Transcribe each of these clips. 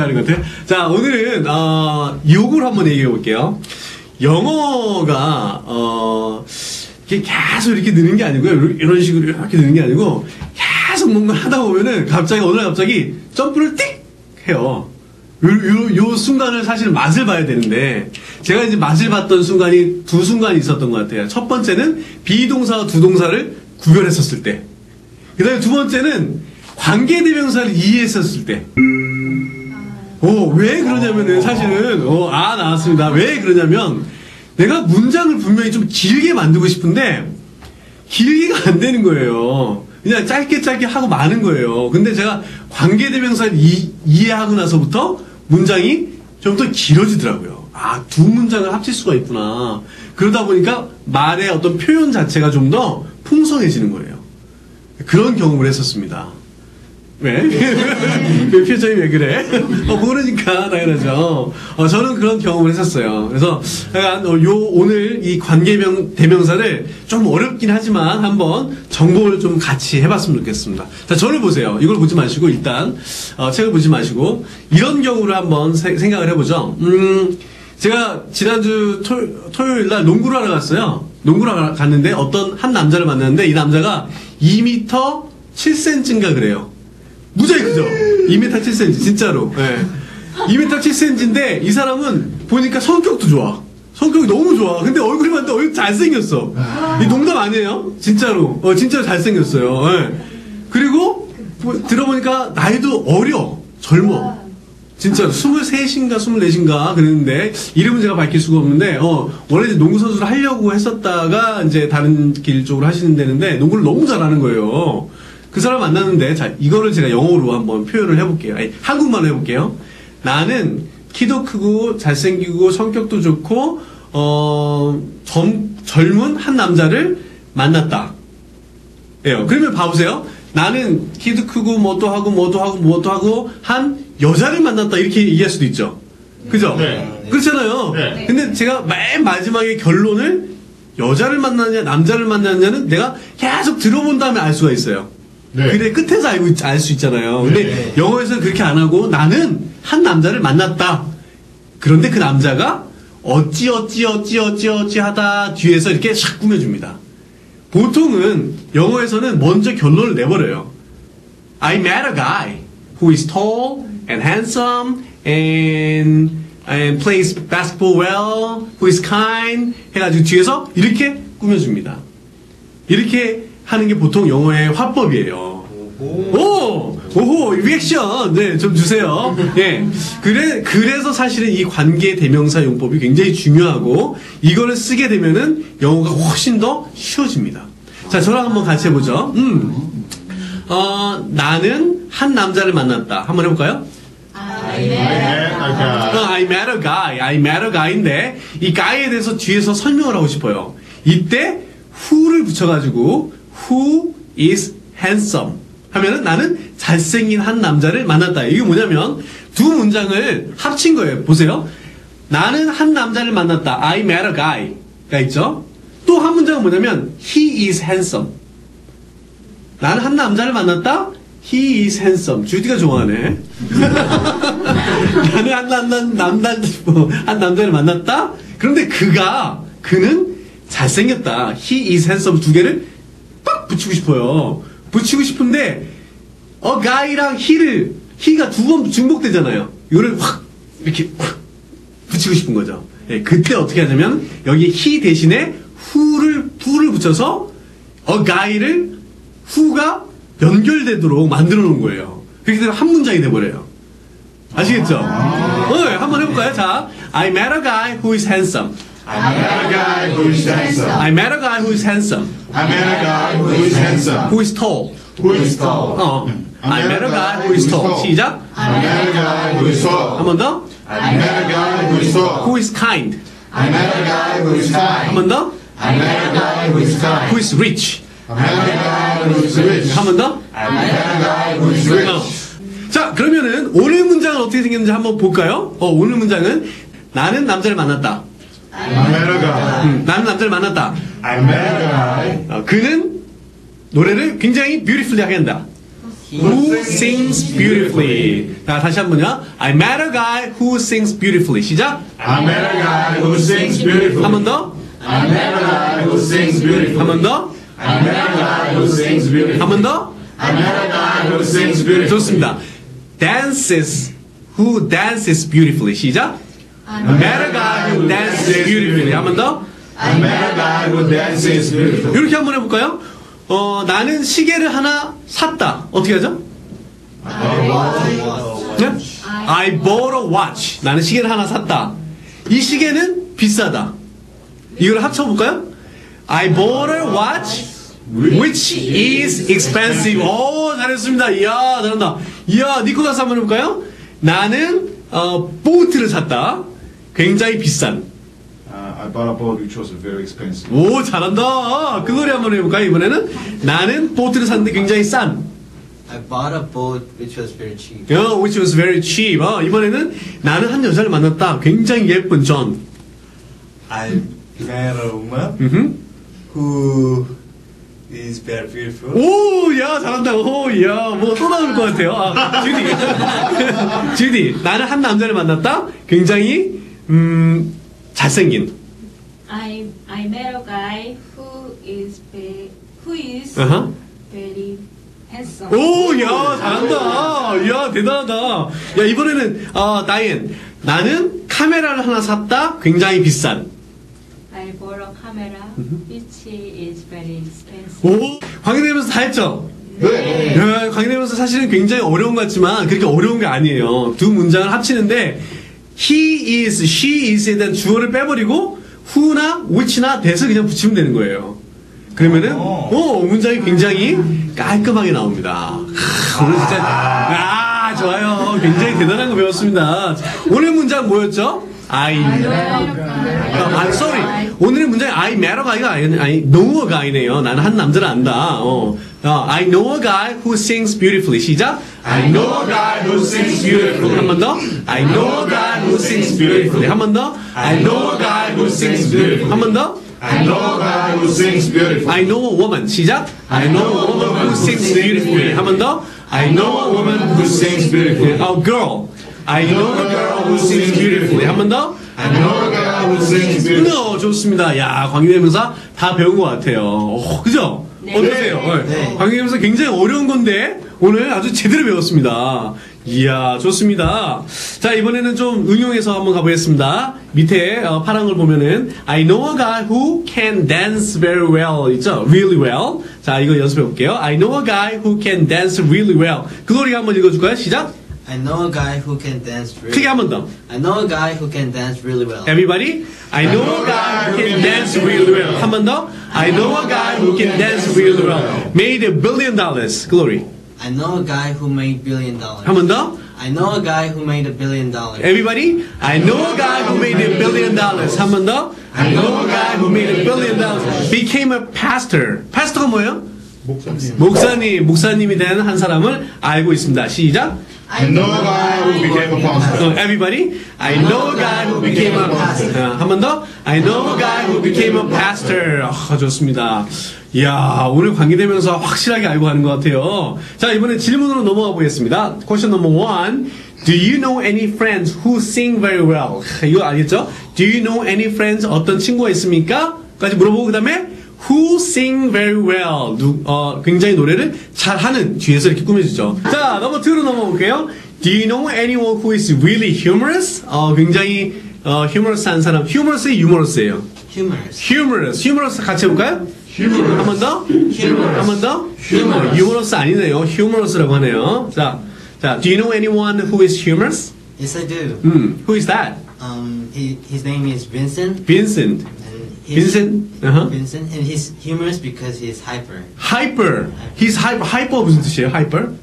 하는 것 같아요. 자, 오늘은, 어, 욕을 한번 얘기해 볼게요. 영어가, 어, 이게 계속 이렇게 느는 게 아니고요. 이런 식으로 이렇게 느는 게 아니고, 계속 뭔가 하다 보면은 갑자기, 어느 날 갑자기 점프를 띡! 해요. 요, 요, 요 순간을 사실 맛을 봐야 되는데, 제가 이제 맛을 봤던 순간이 두 순간이 있었던 것 같아요. 첫 번째는 비동사와 두동사를 구별했었을 때. 그 다음에 두 번째는 관계대명사를 이해했었을 때. 어, 왜 그러냐면은 사실은, 어, 아, 나왔습니다. 왜 그러냐면, 내가 문장을 분명히 좀 길게 만들고 싶은데, 길게가 안 되는 거예요. 그냥 짧게 짧게 하고 마는 거예요. 근데 제가 관계대명사를 이, 이해하고 나서부터 문장이 좀 더 길어지더라고요. 아, 두 문장을 합칠 수가 있구나. 그러다 보니까 말의 어떤 표현 자체가 좀 더 풍성해지는 거예요. 그런 경험을 했었습니다. 왜? 왜 표정이 왜 그래? 어, 모르니까, 당연하죠. 어, 저는 그런 경험을 했었어요. 그래서, 약간, 어, 요, 오늘 이 관계명, 대명사를 좀 어렵긴 하지만 한번 정보를 좀 같이 해봤으면 좋겠습니다. 자, 저를 보세요. 이걸 보지 마시고, 일단, 어, 책을 보지 마시고, 이런 경우를 한번 세- 생각을 해보죠. 음, 제가 지난주 토, 토요일 날 농구를 하러 갔어요. 농구를 하러 갔는데 어떤 한 남자를 만났는데 이 남자가 2m 7cm인가 그래요. 무지하게 크죠? 2m 7cm, 진짜로. 예. 2m 7cm인데 이 사람은 보니까 성격도 좋아. 성격이 너무 좋아. 근데 얼굴이 봤는데 얼굴 잘생겼어. 이 농담 아니에요? 진짜로. 어, 진짜로 잘생겼어요. 예. 그리고 보- 들어보니까 나이도 어려. 젊어. 진짜 23인가 24인가 그랬는데 이름은 제가 밝힐 수가 없는데 어 원래 농구 선수를 하려고 했었다가 이제 다른 길 쪽으로 하시는 데는데 농구를 너무 잘하는 거예요. 그 사람 만났는데 자 이거를 제가 영어로 한번 표현을 해볼게요. 아니 한국말로 해볼게요. 나는 키도 크고 잘생기고 성격도 좋고 어 젊, 젊은 한 남자를 만났다. 예요. 그러면 봐보세요. 나는 키도 크고 뭐도 하고 뭐도 하고 뭐도 하고 한 여자를 만났다 이렇게 얘기할 수도 있죠. 그죠? 네. 그렇잖아요. 네. 근데 제가 맨 마지막에 결론을 여자를 만나냐 남자를 만나냐는 내가 계속 들어본 다음에 알 수가 있어요. 네. 그래 끝에서 알고 알 수 있잖아요. 근데 네. 영어에서는 그렇게 안 하고 나는 한 남자를 만났다. 그런데 그 남자가 어찌 어찌 어찌 어찌 어찌 하다 뒤에서 이렇게 샥 꾸며줍니다. 보통은 영어에서는 먼저 결론을 내버려요. I met a guy who is tall and handsome and and plays basketball well, who is kind 해가지고 뒤에서 이렇게 꾸며줍니다. 이렇게 하는 게 보통 영어의 화법이에요. 오, 오호, 리액션, 네, 좀 주세요. 예. 그래, 그래서 사실은 이 관계 대명사 용법이 굉장히 중요하고, 이거를 쓰게 되면은 영어가 훨씬 더 쉬워집니다. 자, 저랑 한번 같이 해보죠. 음. 어, 나는 한 남자를 만났다. 한번 해볼까요? 네, 어, 아까 I met a guy, I met a guy인데 이 guy에 대해서 뒤에서 설명을 하고 싶어요. 이때 who를 붙여가지고 who is handsome 하면은 나는 잘생긴 한 남자를 만났다. 이게 뭐냐면 두 문장을 합친 거예요. 보세요. 나는 한 남자를 만났다. I met a guy가 있죠. 또 한 문장은 뭐냐면 he is handsome. 나는 한 남자를 만났다. He is handsome. 주디가 좋아하네. 나는 한 남자, 남자, 한 남자를 만났다? 그런데 그가, 그는 잘생겼다. He is handsome 두 개를 빡 붙이고 싶어요. 붙이고 싶은데, 어, guy랑 he를, he가 두 번 중복되잖아요. 이거를 확, 이렇게 확 붙이고 싶은 거죠. 예, 그때 어떻게 하냐면, 여기 he 대신에 who를, who를 붙여서, 어, guy를 who가 연결되도록 만들어 놓은 거예요. 그렇게 되면 한 문장이 돼버려요. 아시겠죠? 네, 한번 해볼까요? 자, I met a guy who is handsome. I met a guy who is handsome. I met a guy who is handsome. I met a guy who is handsome. Who is tall. Who is tall. 어. I met a guy who is tall. 시작. I met a guy who is 한 tall. 번 더. I met a guy who is tall. Who is kind. I met a guy who is 한 kind. 번 더. I met a guy who is kind. Who is rich. I met a guy who is rich. 한 번 더. I met a guy who is 어. rich. 자, 그러면은 오늘 문장은 어떻게 생겼는지 한번 볼까요? 어, 오늘 문장은 나는 남자를 만났다. I met a guy. 음, 나는 남자를 만났다. I met a guy. 어, 그는 노래를 굉장히 뷰티풀리하게 한다. who sings beautifully. 자, 다시 한 번요. I met a guy who sings beautifully. 시작. I met a guy who sings beautifully. 한 번 더. I met a guy who sings beautifully. 한 번 더. I met a guy who sings beautifully. 한 번 더. I met a guy who sings beautifully. 좋습니다. dances who dances beautifully. 시작. I met a guy who dances beautifully. 한 번 더. I met a guy who dances beautifully. 이렇게 한번 해볼까요? 어, 나는 시계를 하나 샀다. 어떻게 하죠? 네? I bought a watch. 나는 시계를 하나 샀다. 이 시계는 비싸다. 이걸 합쳐볼까요? I bought a watch which is expensive. 오, 잘했습니다. 이야, 잘한다. 이야, 니코가스 한번 해볼까요? 나는, 어, 보트를 샀다. 굉장히 비싼. Uh, I bought a boat which was very expensive. 오, 잘한다. 그 노래 한번 해볼까요? 이번에는 나는 보트를 샀는데 굉장히 싼. I bought a boat which was very cheap. 어, which was very cheap. 어, 이번에는 나는 한 여자를 만났다. 굉장히 예쁜 존. I met a woman 음흠. who is very beautiful. 오, 야, 잘한다. 오, 야, 뭐또 나올 것 같아요. 아, 주디. 주디, 나는 한 남자를 만났다. 굉장히, 음, 잘생긴. I I met a guy who is ve- who is 어허. very handsome. 오, 야, 잘한다. 야, 대단하다. 야, 이번에는, 아, 다이앤. 나는 카메라를 하나 샀다. 굉장히 비싼. I bought a camera which is very expensive. 오, 광희되면서 다 했죠? 네. 네, 광희되면서 사실은 굉장히 어려운 것 같지만 그렇게 어려운 게 아니에요. 두 문장을 합치는데 he is, she is에 대한 주어를 빼버리고 who나 which나 that을 그냥 붙이면 되는 거예요. 그러면은 어, 문장이 굉장히 깔끔하게 나옵니다. 크, 오늘 진짜 아 좋아요. 굉장히 대단한 거 배웠습니다. 오늘 문장 뭐였죠? I 아, sorry. 오늘의 문장이 I a guy가 아니, 아니, know a guy네요. 나는 한 남자를 안다. 어. 어, I know a guy who sings beautifully. 시작. I know a guy who sings beautifully. 한 번 더. I know a guy who sings beautifully. 한 번 더. I know a guy who sings beautifully. 한 번 더. I know a guy who sings beautifully. I know a woman. 시작. I know a woman who sings beautifully. 한 번 더. I know a woman who sings beautifully. A girl. I know a girl who sings beautifully. 한 번 더. I know a guy who sings beautifully. 어, 좋습니다. 야, 광희대명사 다 배운 것 같아요. 어, 그죠? 네. 어떠세요? 네. 광희대명사 굉장히 어려운 건데, 오늘 아주 제대로 배웠습니다. 이야, 좋습니다. 자, 이번에는 좀 응용해서 한번 가보겠습니다. 밑에 어, 파란 걸 보면은, I know a guy who can dance very well. 있죠? Really well. 자, 이거 연습해 볼게요. I know a guy who can dance really well. 그 노래 한번 읽어줄까요? 시작. I know a guy who can dance really 크게 한 번 더. I know a guy who can dance really well. Everybody, I know a guy who can dance really well. 한 번 더. I know a guy who can dance really well. Made a billion dollars. Glory. I know a guy who made billion dollars. 한 번 더. I know a guy who made a billion dollars. Everybody, I know a guy who made a billion dollars. 한 번 더. I know a guy who made a billion dollars. Became a pastor. 파스터가 뭐예요? 목사님. 목사님, 목사님이 된 한 사람을 알고 있습니다. 시작. I know a guy who became a pastor. 어, everybody, I know a guy who became a pastor. 한 번 더. I know a guy who became a pastor. 아, 좋습니다. 이야, 오늘 관계되면서 확실하게 알고 가는 것 같아요. 자, 이번에 질문으로 넘어가 보겠습니다. Question number one. Do you know any friends who sing very well? 이거 알겠죠? Do you know any friends? 어떤 친구가 있습니까? 까지 물어보고, 그 다음에 Who sing very well? 누, 어, 굉장히 노래를 잘하는 뒤에서 이렇게 꾸며주죠. 자, 넘버 2로 넘어 볼게요. Do you know anyone who is really humorous? 어, 굉장히 어, humorous한 사람. humous의 humorous예요. Humorous. humorous. humorous 같이 해볼까요? Humorous. 한 번 더? Humorous. 한 번 더? humorous. humorous 아니네요. humorous라고 하네요. 자, 자, do you know anyone who is humorous? Yes, I do. 음, who is that? Um, he, his name is Vincent. Vincent. Vincent? Uh-huh. Vincent, and he's humorous because he's hyper, hyper. he's hyper. hyper 무슨 뜻이에요? hyper?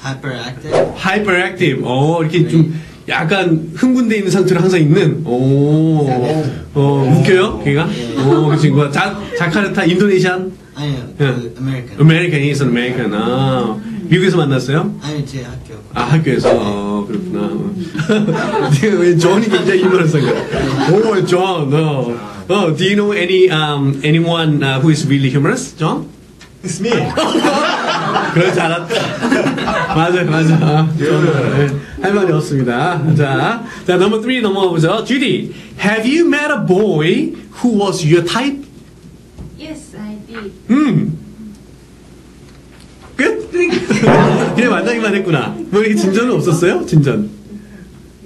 hyperactive. hyperactive. 어, 이렇게 좀 약간 흥분돼 있는 상태로 항상 있는. 오, 어, 웃겨요? 걔가? 오, 그 친구가. 자, 자카르타, 인도네시안? 아니요, 예. 그 American. American, he's an American. 아, 미국에서 만났어요? 아니 제 학교. 아, 학교에서? 어, 그렇구나. 지금 왜 존이 굉장히 유머러스한 거야? 오, 존, 어. 어, do you know any, um, anyone uh, who is really humorous? John? It's me. 그럴 줄 알았다. 맞아요, 맞아요. 네, 할 말이 없습니다. 자, 자, 넘버 3 넘어가 보죠. 주디, have you met a boy who was your type? Yes, I did. 음. 끝? 그냥 만나기만 했구나. 뭐 이렇게 진전은 없었어요? 진전.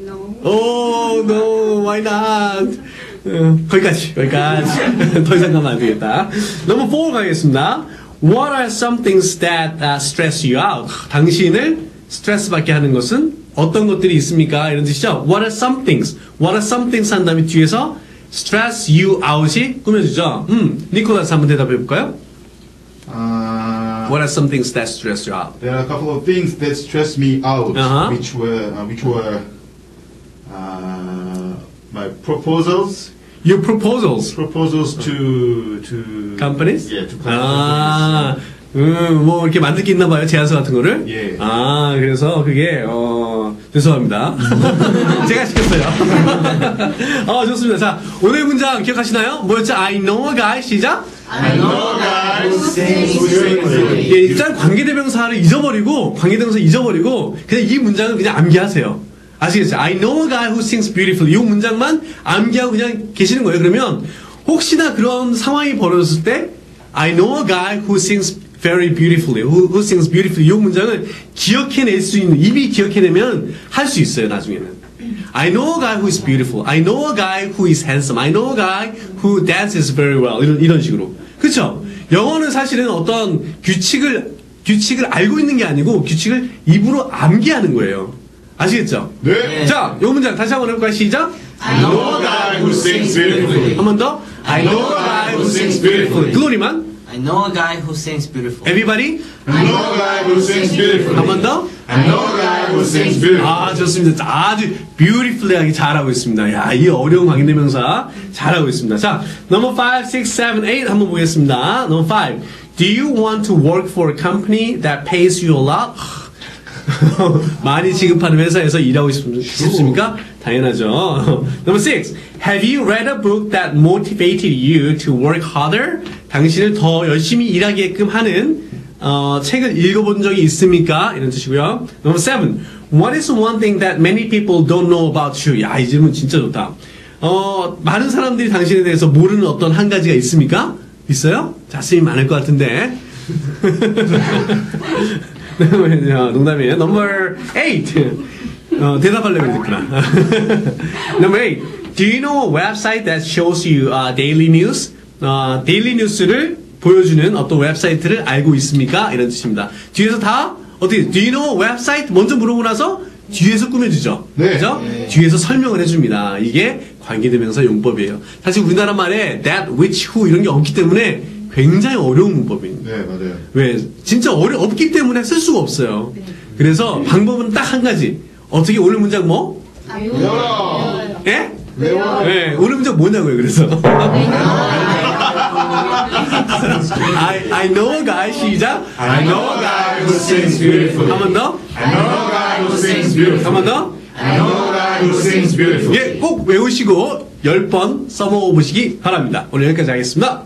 No. Oh, no, why not? 어, 거기까지, 거기까지. 더 이상 가면 안 되겠다. 넘버 4 가겠습니다. What are some things that uh, stress you out? 당신을 스트레스 받게 하는 것은 어떤 것들이 있습니까? 이런 뜻이죠. What are some things? What are some things 한 다음에 뒤에서 stress you out이 꾸며주죠. 음, 니콜라스 한번 대답해 볼까요? Uh, What are some things that stress you out? there are a couple of things that stress me out, Uh-huh. which were uh, which were uh, my proposals, Your proposals. proposals to to companies? Yeah, to 아, 음, 뭐 이렇게 만들 게 있나 봐요, 제안서 같은 거를? 예. 아, 그래서 그게, 어, 죄송합니다. 제가 시켰어요. 어, 좋습니다. 자, 오늘 문장 기억하시나요? 뭐였죠? I know a guy, 시작! I know a guy who sings beautifully. 예, 일단 관계대명사를 잊어버리고, 관계대명사 잊어버리고, 그냥 이 문장을 그냥 암기하세요. 아시겠죠? I know a guy who sings beautifully. 이 문장만 암기하고 그냥 계시는 거예요. 그러면, 혹시나 그런 상황이 벌어졌을 때, I know a guy who sings very beautifully. Who, who sings beautifully. 이 문장을 기억해낼 수 있는, 입이 기억해내면 할 수 있어요, 나중에는. I know a guy who is beautiful. I know a guy who is handsome. I know a guy who dances very well. 이런, 이런 식으로. 그쵸? 영어는 사실은 어떤 규칙을, 규칙을 알고 있는 게 아니고 규칙을 입으로 암기하는 거예요. 아시겠죠? 네. 자, 요 문장 다시 한번 해볼까요? 시작! I know guy who sings beautifully. 한 번 더. I know guy who sings beautifully. 글로리만. I know a guy who sings beautiful. Everybody. I know a guy who sings beautifully. 한번 더. I know a guy who sings beautifully. 아, 좋습니다. 아주 beautifully하게 잘하고 있습니다. 야, 이 어려운 관계대명사 잘하고 있습니다. 자, number 5, 6, 7, 8 한번 보겠습니다. number 5. Do you want to work for a company that pays you a lot? 많이 지급하는 회사에서 일하고 싶, 싶습니까? 당연하죠. number 6. Have you read a book that motivated you to work harder? 당신을 더 열심히 일하게끔 하는 어, 책을 읽어본 적이 있습니까? 이런 뜻이고요. Number seven. What is one thing that many people don't know about you? 야, 이 질문 진짜 좋다. 어, 많은 사람들이 당신에 대해서 모르는 어떤 한 가지가 있습니까? 있어요? 자신이 많을 것 같은데. 어, 농담이에요. Number eight. 어, 대답하려고 했구나. Number eight. Do you know a website that shows you uh, daily news? 어, 데일리 뉴스를 보여주는 어떤 웹사이트를 알고 있습니까? 이런 뜻입니다. 뒤에서 다 어떻게 do you know a website 먼저 물어보고 나서 뒤에서 꾸며주죠. 네. 그죠? 뒤에서 설명을 해줍니다. 이게 관계대명사 용법이에요. 사실 우리나라 말에 that, which, who 이런 게 없기 때문에 굉장히 어려운 문법입니다. 네, 맞아요. 왜? 진짜 어려, 없기 때문에 쓸 수가 없어요. 그래서 방법은 딱 한 가지. 어떻게 오늘 문장 뭐? 외워라. 예? 외워라. 네, 오늘 문장 뭐냐고요, 그래서. I, I know a guy, 시작. I know a guy who sings beautifully. 한번 더. I know a guy who sings beautifully. 한번 더. I know a guy who sings beautifully. 예, 꼭 외우시고 10번 써먹어 보시기 바랍니다. 오늘 여기까지 하겠습니다.